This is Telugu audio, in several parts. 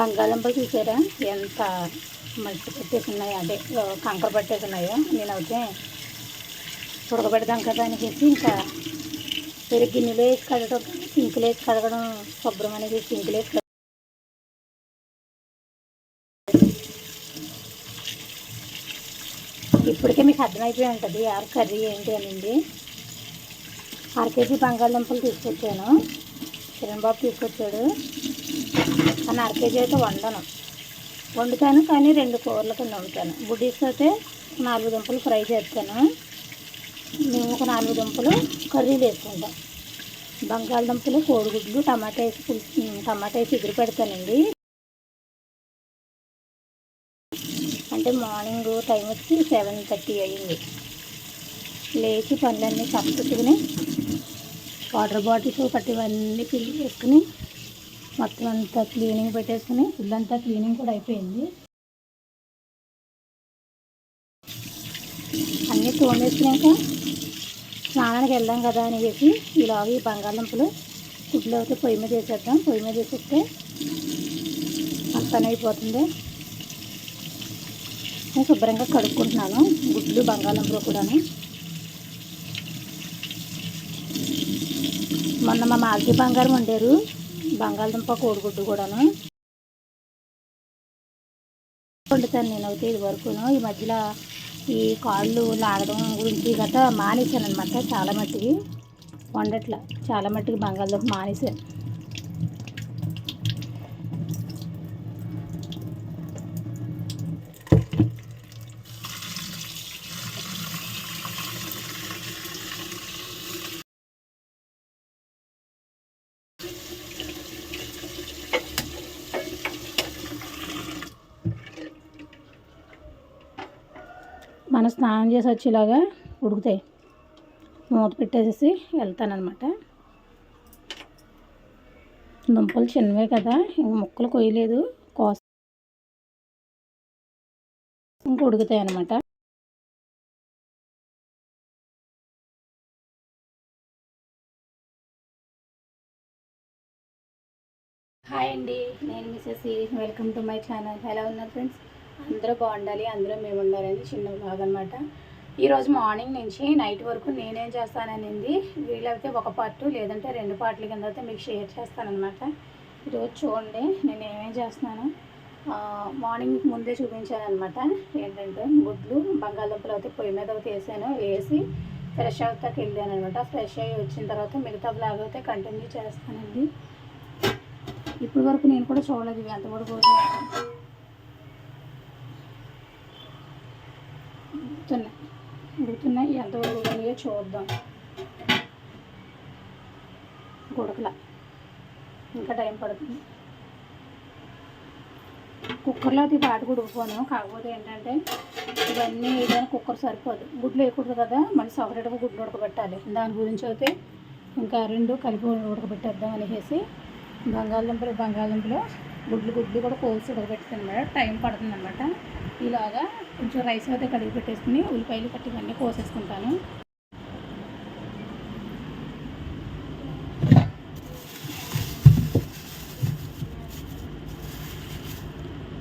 బంగాళదుంపలు చూసారా? ఎంత మంచి పట్టేసి ఉన్నాయో అదే కంకర పట్టేసున్నాయో. నేనైతే ఉడకబెడదాం కదా అనేసి ఇంకా వేరే గిన్నెలు వేసి కడగడం సింకులు వేసి కడగడం శుభ్రం అనేది సింకులు వేసి ఇప్పటికే మీకు అర్థమైపోయి ఉంటుంది ఆరు కర్రీ ఏంటి అనింది. అర కేజీ బంగాళదుంపలు తీసుకొచ్చాను. కిరణ్ బాబు తీసుకొచ్చాడు. కానీ అర కేజీ అయితే వండను. వండుతాను కానీ రెండు కూరల కింద వండుతాను బుడ్డీస్ అయితే నాలుగు దుంపలు ఫ్రై చేస్తాను. మేము ఒక నాలుగు దుంపలు కర్రీలు వేసుకుంటాం. బంగాళదుంపలు కోడిగుడ్లు టమాటా వేసి పులుసు టమాటా వేసి ఎగురు పెడతానండి. అంటే మార్నింగ్ టైం వచ్చి సెవెన్ థర్టీ అయ్యింది. లేచి పనులన్నీ చక్కగా వాటర్ బాటిల్స్ ఒకటి ఇవన్నీ ఫిల్ చేసుకుని మొత్తం అంతా క్లీనింగ్ పెట్టేసుకుని ఇల్లంతా క్లీనింగ్ కూడా అయిపోయింది. అన్నీ తోమేసినాక స్నానానికి వెళ్దాం కదా అని చెప్పి ఇలాగ ఈ బంగాళదుంపలు గుడ్లు అయితే పొయ్యి మీద వేసేద్దాం. పొయ్యి మీద వేసేస్తే పని అయిపోతుంది. నేను శుభ్రంగా కడుక్కుంటున్నాను గుడ్లు బంగాళదుంపలు కూడాను. మొన్న మా మాల్తీ బంగారం వండారు. బంగాళదుంప కోడిగుడ్డు కూడాను. వండుతాను నేను అయితే ఇది వరకును. ఈ మధ్యలో ఈ కాళ్ళు లాగడం గురించి గట్రా మానేశాను అనమాట చాలా మట్టుకి. వండట్ల. చాలా మట్టికి బంగాళదుంప మానేశాను. మనం స్నానం చేసి వచ్చేలాగా ఉడుకుతాయి. మూత పెట్టేసేసి వెళ్తానమాట దుంపలు చిన్నవే కదా ఇంక ముక్కలు కొయ్యలేదు కోస ఇంక ఉడుకుతాయి అన్నమాట. హాయ్ అండి నేను Mrs welcome to my channel. ఎలా ఉన్నారు ఫ్రెండ్స్? అందరూ బాగుండాలి అందరూ మేము ఉండాలని చిన్న బ్లాగ్ అనమాట ఈరోజు మార్నింగ్ నుంచి నైట్ వరకు నేనేం చేస్తాననింది వీలైతే ఒక పార్ట్ లేదంటే రెండు పార్ట్ల కింద అయితే మీకు షేర్ చేస్తానన్నమాట. ఈరోజు చూడండి నేను ఏమేం చేస్తున్నాను. మార్నింగ్ ముందే చూపించాను అనమాట ఏంటంటే గుడ్లు బంగాళదుంపలు అయితే పొయ్యి మీద అయితే వేసాను వేసి ఫ్రెష్ అవుతాకి వెళ్ళాను అనమాట ఫ్రెష్ అయ్యి వచ్చిన తర్వాత మిగతా బ్లాగ్ అయితే కంటిన్యూ చేస్తానండి. ఇప్పటి వరకు నేను కూడా చూడలేదు ఇవి ఎంతవరకు ఉడుకుతున్నాయి ఉడుకుతున్నాయి ఎంతవరకు ఉడికినాయో చూద్దాం. ఉడకల ఇంకా టైం పడుతుంది. కుక్కర్లో అది పాట ఉడికిపోను కాకపోతే ఏంటంటే ఇవన్నీ వేయడానికి కుక్కర్ సరిపోదు. గుడ్లు వేయకూడదు కదా. మళ్ళీ సపరేట్గా గుడ్లు ఉడకబెట్టాలి. దాని గురించి అయితే ఇంకా రెండు కలిపి ఉడకబెట్టేద్దాం అనేసి బంగాళదుంపలు బంగాళదుంపలు గుడ్లు గుడ్లు కూడా కోసి ఉడకబెట్టుతాను అనమాట టైం పడుతుంది అనమాట ఇలాగా కొంచెం రైస్ అయితే కడిగి పెట్టేసుకుని ఉల్లిపాయలు కట్టి ఇవన్నీ కోసేసుకుంటాను.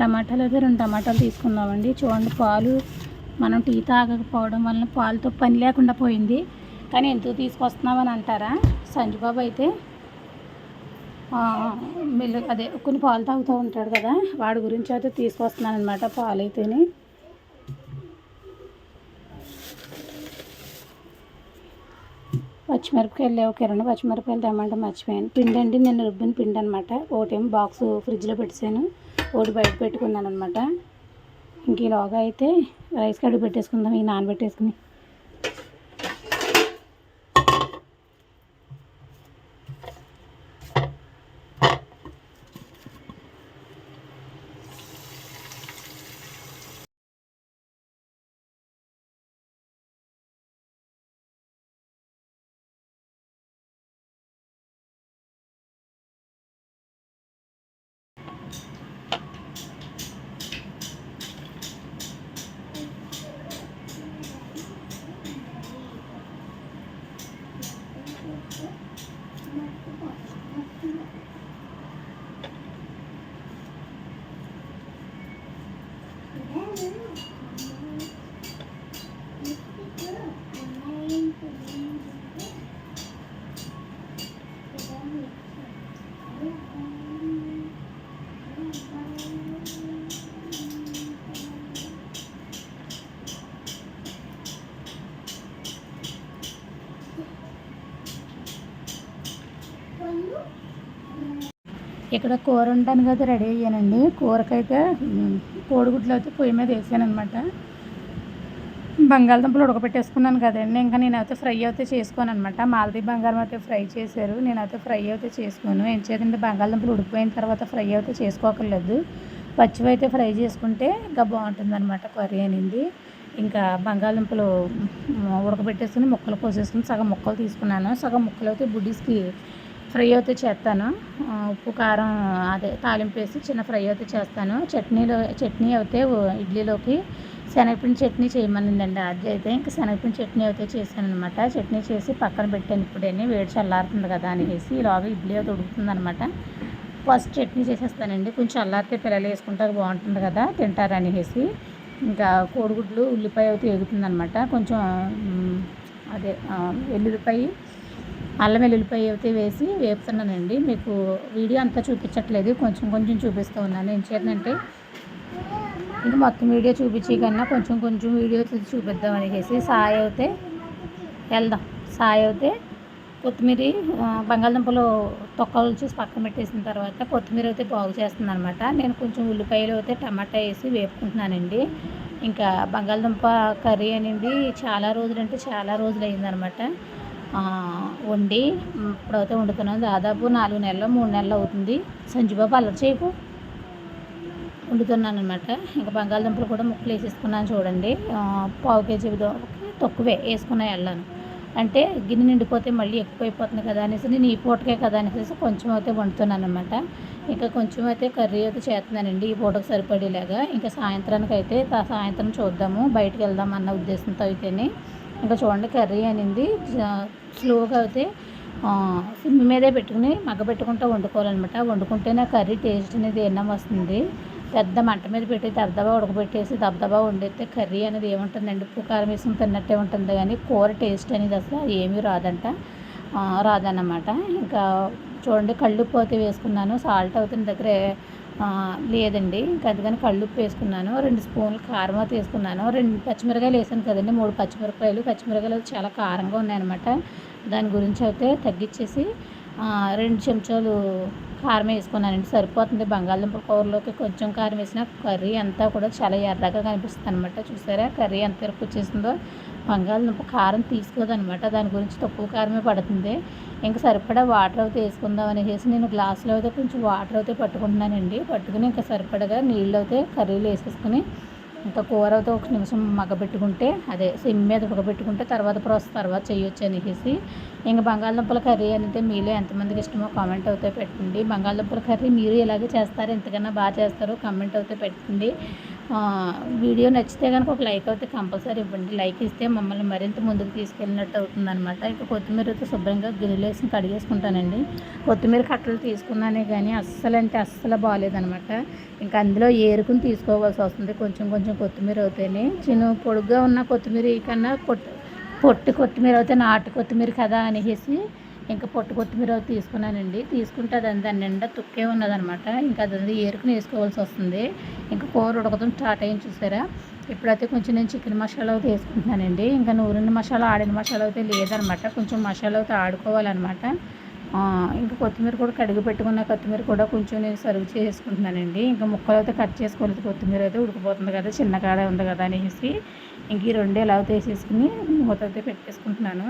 టమాటాలు అయితే రెండు టమాటాలు తీసుకుందామండి చూడండి పాలు మనం టీ తాగకపోవడం వలన పాలతో పని లేకుండా పోయింది. కానీ ఎందుకు తీసుకొస్తున్నామని అంటారా? సంజుబాబు అయితే మిల్లు అదే కొన్ని పాలు తాగుతూ ఉంటాడు కదా వాడి గురించి అయితే తీసుకొస్తున్నాను అనమాట పాలు అయితేనే పచ్చిమిరపకాయలు లేవు కిరణ్ పచ్చిమిరపకాయలు తెమ్మంటే మర్చిపోయాను. పిండి అండి నేను రుబ్బిన పిండి అనమాట ఒకటేమో బాక్స్ ఫ్రిడ్జ్లో పెట్టాను ఒకటి బయట పెట్టుకున్నాను అనమాట ఇంక ఈలోగా అయితే రైస్ కడిగి పెట్టేసుకుందాం ఈ నానబెట్టేసుకుని. ఇక్కడ కూర ఉండడానికి అయితే రెడీ అయ్యానండి. కూరకైతే కోడిగుడ్లు అయితే పొయ్యి మీద వేసాను అనమాట బంగాళదుంపలు ఉడకబెట్టేసుకున్నాను కదండి. ఇంకా నేనైతే ఫ్రై అయితే చేసుకోను అనమాట మాలదీ బంగారం అయితే ఫ్రై చేశారు. నేనైతే ఫ్రై అయితే చేసుకోను. ఏం చేతంటే బంగాళదుంపలు ఉడికిపోయిన తర్వాత ఫ్రై అయితే చేసుకోకర్లేదు. పచ్చివి అయితే ఫ్రై చేసుకుంటే ఇంకా బాగుంటుంది అనమాట కర్రీ అనేది. ఇంకా బంగాళదుంపలు ఉడకబెట్టేసుకుని ముక్కలు కోసేసుకుని సగం ముక్కలు తీసుకున్నాను. సగం ముక్కలు అయితే బుడ్డీస్కి ఫ్రై అయితే చేస్తాను. ఉప్పు కారం అదే తాలింపు వేసి చిన్న ఫ్రై అయితే చేస్తాను. చట్నీలో చట్నీ అయితే ఇడ్లీలోకి శనగపిండి చట్నీ చేయమనిందండి అది అయితే. ఇంకా శనగపిండి చట్నీ అయితే చేశాను అనమాట చట్నీ చేసి పక్కన పెట్టాను ఇప్పుడేని. వేడి చల్లారుతుంది కదా అనేసి ఇలాగ ఇడ్లీ అయితే ఉడుకుతుంది అనమాట ఫస్ట్ చట్నీ చేసేస్తానండి. కొంచెం చల్లారితే పిల్లలు వేసుకుంటారు బాగుంటుంది కదా తింటారు అనేసి. ఇంకా కోడిగుడ్లు ఉల్లిపాయ అయితే ఎగుతుంది అనమాట కొంచెం అదే ఆ, వెల్లుల్లిపాయ అల్లం వెల్లుల్లిపాయ అయితే వేసి వేపుతున్నానండి. మీకు వీడియో అంతా చూపించట్లేదు. కొంచెం కొంచెం చూపిస్తూ ఉన్నాను. ఏం చేయాలంటే ఇంకా మొత్తం వీడియో చూపించే కన్నా కొంచెం కొంచెం వీడియో చూపిద్దాం అనేసి సాయి అయితే వెళ్దాం. సాయి అయితే కొత్తిమీర బంగాళదుంపలు తొక్కలు చేసి పక్కన పెట్టేసిన తర్వాత కొత్తిమీర అయితే బాగు చేస్తుంది అనమాట నేను కొంచెం ఉల్లిపాయలు అయితే టమాటా వేసి వేపుకుంటున్నానండి. ఇంకా బంగాళదుంప కర్రీ అనేది చాలా రోజులు అంటే చాలా రోజులు అయిందనమాట వండి ఇప్పుడైతే వండుతున్నాను. దాదాపు నాలుగు నెలలు మూడు నెలలు అవుతుంది. సంజుబాబు అల్లరి చేయకు. వండుతున్నాను అనమాట ఇంకా బంగాళదుంపలు కూడా ముక్కలు వేసేసుకున్నాను చూడండి. పావు కేజీ తక్కువే వేసుకున్నా వెళ్ళాను. అంటే గిన్నె నిండిపోతే మళ్ళీ ఎక్కువైపోతుంది కదా అనేసి నేను ఈ పూటకే కదా అనేసి కొంచెం అయితే వండుతున్నాను అనమాట ఇంకా కొంచెం అయితే కర్రీ అయితే చేస్తున్నానండి. ఈ పూటకు సరిపడేలాగా. ఇంకా సాయంత్రానికి అయితే తా- సాయంత్రం చూద్దాము. బయటకు వెళ్దాం అన్న ఉద్దేశంతో అయితేనే. ఇంకా చూడండి కర్రీ అనేది. స్లోగా అయితే సిమ్ మీదే పెట్టుకుని మగ్గ పెట్టుకుంటూ వండుకోవాలన్నమాట. వండుకుంటేనే కర్రీ టేస్ట్ అనేది ఎన్నం వస్తుంది? పెద్ద మంట మీద పెట్టి దబదబా ఉడకబెట్టేసి దబదబా వండితే కర్రీ అనేది ఏముంటుందండి ఉప్పు కారం వేసుకుని తిన్నట్టే ఉంటుంది. కానీ కూర టేస్ట్ అనేది అసలు ఏమీ రాదంట. రాదన్నమాట. ఇంకా చూడండి కళ్ళుప్పు అయితే వేసుకున్నాను. సాల్ట్ అవుతున్న దగ్గరే లేదండి. ఇంకా అందుకని కళ్ళుప్పు వేసుకున్నాను రెండు స్పూన్లు కారం తీసుకున్నాను వేసుకున్నాను. రెండు పచ్చిమిరకాయలు వేసాను కదండి మూడు పచ్చిమిరపకాయలు. పచ్చిమిరకాయలు చాలా కారంగా ఉన్నాయన్నమాట. దాని గురించి అయితే తగ్గించేసి రెండు చెంచాలు కారం వేసుకున్నానండి. సరిపోతుంది. బంగాళదుంప కూరలోకి కొంచెం కారం వేసిన కర్రీ అంతా కూడా చాలా ఎర్రగా కనిపిస్తుంది అనమాట చూసారా? కర్రీ ఎంత ఎరుపు వచ్చేసిందో. బంగాళదుంప కారం తీసుకోదనమాట. దాని గురించి తక్కువ కారమే పడుతుంది. ఇంకా సరిపడా వాటర్ అయితే వేసుకుందాం అనేసి నేను గ్లాసులో అయితే కొంచెం వాటర్ అయితే పట్టుకుంటున్నానండి. పట్టుకుని ఇంకా సరిపడగా నీళ్ళు అయితే కర్రీలు వేసేసుకుని ఇంకా కూర అయితే ఒక నిమిషం మగ్గబెట్టుకుంటే అదే సిమ్ మీద ఉడకబెట్టుకుంటే తర్వాత ప్రాసెస్ తర్వాత చేయొచ్చు అనేసి. ఇంకా బంగాళదుంపల కర్రీ అనేది మీలో ఎంతమందికి ఇష్టమో కామెంట్ అయితే పెట్టండి. బంగాళదుంపల కర్రీ మీరు ఎలాగే చేస్తారు ఎంతకన్నా బాగా చేస్తారో కామెంట్ అయితే పెట్టండి. వీడియో నచ్చితే కనుక ఒక లైక్ అయితే కంపల్సరీ ఇవ్వండి. లైక్ ఇస్తే మమ్మల్ని మరింత ముందుకు తీసుకెళ్ళినట్టు అవుతుంది అనమాట ఇంకా కొత్తిమీర అయితే శుభ్రంగా గిన్నెలేసి కడిగేసుకుంటానండి. కొత్తిమీర కట్టలు తీసుకున్నానే కానీ అస్సలు అంటే అస్సలు బాగాలేదనమాట ఇంకా అందులో ఏరుకుని తీసుకోవాల్సి వస్తుంది. కొంచెం కొంచెం కొత్తిమీర అవుతాయి చిన్న పొడుగ్గా ఉన్న కొత్తిమీర కన్నా పొట్టు పొట్టి కొత్తిమీర అయితే నాటు కొత్తిమీర కదా అనేసి ఇంకా పొట్టు కొత్తిమీర అయితే తీసుకున్నానండి. తీసుకుంటే అది దాని నిండా తుక్కే ఉన్నదనమాట. ఇంకా అది ఏరుకుని వేసుకోవాల్సి వస్తుంది. ఇంకా కూర ఉడకడం స్టార్ట్ అయ్యింది చూసారా? ఇప్పుడైతే కొంచెం నేను చికెన్ మసాలా అయితే వేసుకుంటున్నానండి. ఇంకా నూరిన మసాలా ఆడిన మసాలా అయితే లేదనమాట. కొంచెం మసాలా అయితే ఆడుకోవాలన్నమాట ఇంకా కొత్తిమీర కూడా కడిగి పెట్టుకున్న కొత్తిమీర కూడా కొంచెం నేను సర్వ్ చేసుకుంటున్నానండి. ఇంకా ముక్కలు అయితే కట్ చేసుకోలేదు కొత్తిమీర అయితే ఉడికిపోతుంది కదా చిన్న కాడ ఉంది కదా అనేసి. ఇంక ఈ రెండు ఎలా అయితే వేసేసుకుని మూత అయితే పెట్టేసుకుంటున్నాను.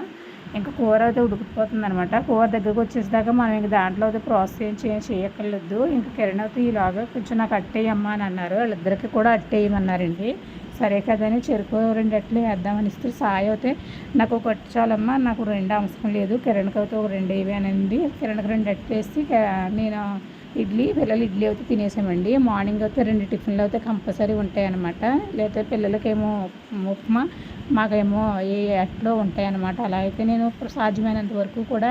ఇంకా కూర అయితే ఉడికిపోతుంది అనమాట కూర దగ్గరకు వచ్చేసాక మనం ఇంక దాంట్లో అయితే ప్రాసెస్ ఏం చేయక్కర్లేదు. ఇంకా కిరణ్ అయితే ఈలాగా కొంచెం నాకు అట్టేయమ్మా అని అన్నారు. వాళ్ళిద్దరికి కూడా అట్టేయమన్నారండి. సరే కదని చెరుకు రెండు అట్లు వేద్దామని ఇస్తే సాయి అయితే నాకు ఒక చాలమ్మా నాకు రెండు అవసరం లేదు. కిరణ్కి అయితే ఒక రెండు వేయనండి కిరణ్కి రెండు అట్లు వేసి నేను ఇడ్లీ పిల్లలు ఇడ్లీ అయితే తినేసామండి. మార్నింగ్ అయితే రెండు టిఫిన్లు అయితే కంపల్సరీ ఉంటాయన్నమాట. లేకపోతే పిల్లలకేమో ఉప్మా మాకేమో ఏ అట్లో ఉంటాయన్నమాట. అలా అయితే నేను ఇప్పుడు సాధ్యమైనంత వరకు కూడా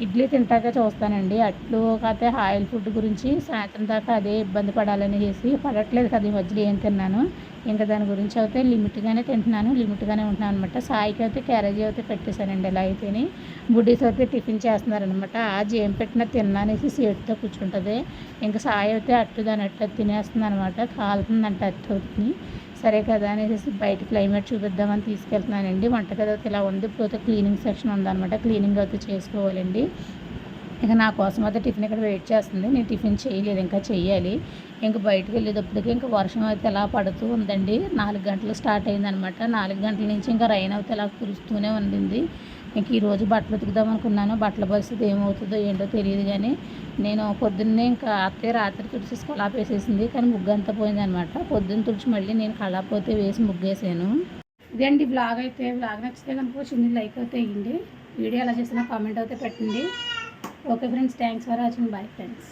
ఇడ్లీ తింటాక చూస్తానండి. అట్లు కాకపోతే ఆయిల్ ఫుడ్ గురించి సాయంత్రం దాకా అదే ఇబ్బంది పడాలని చేసి పడట్లేదు కదా ఈ మధ్యలో ఏం తిన్నాను. ఇంకా దాని గురించి అయితే లిమిట్గానే తింటున్నాను లిమిట్గానే ఉంటున్నాను అనమాట సాయికి అయితే క్యారేజీ అయితే పెట్టేశానండి ఇలా అయితేని. బుడ్డీస్ అయితే టిఫిన్ చేస్తున్నారనమాట ఆజ్ ఏం పెట్టినా తిన్నానేసి సీట్తో కూర్చుంటుంది. ఇంకా సాయి అయితే అట్టు దాని అట్టు తినేస్తుంది అనమాట కాలుతుందంట అట్టు అవుతుంది. సరే కదా అనేసి బయట క్లైమేట్ చూపిద్దామని తీసుకెళ్తున్నానండి. వంటగది అయితే ఇలా ఉంది ఇప్పుడు క్లీనింగ్ సెక్షన్ ఉందన్నమాట. క్లీనింగ్ అయితే చేసుకోవాలండి. ఇక నా కోసం అయితే టిఫిన్ ఇక్కడ వెయిట్ చేస్తుంది. నేను టిఫిన్ చేయలేదు ఇంకా చేయాలి ఇంకా బయటకు వెళ్ళేటప్పటికి ఇంకా వర్షం అయితే ఎలా పడుతూ ఉందండి. నాలుగు గంటలు స్టార్ట్ అయిందనమాట నాలుగు గంటల నుంచి ఇంకా రైన్ అయితే ఇలా కురుస్తూనే ఉండింది. ఇంక ఈరోజు బట్టలు ఉతుకుదాం అనుకున్నాను. బట్టల పరిస్థితి ఏమవుతుందో ఏంటో తెలియదు కానీ నేను పొద్దున్నే ఇంకా అత్తయ్య రాత్రి తుడిచేసి కళాపేసేసింది కానీ ముగ్గు అంతా పోయిందనమాట పొద్దున్న తుడిచి మళ్ళీ నేను కళాపోతే వేసి ముగ్గేసాను ఇదండి బ్లాగ్ అయితే. బ్లాగ్ నచ్చితే కనుక చిన్న లైక్ అయితే అయ్యింది వీడియో ఎలా చేసినా కామెంట్ అయితే పెట్టండి. Okay friends thanks for watching bye friends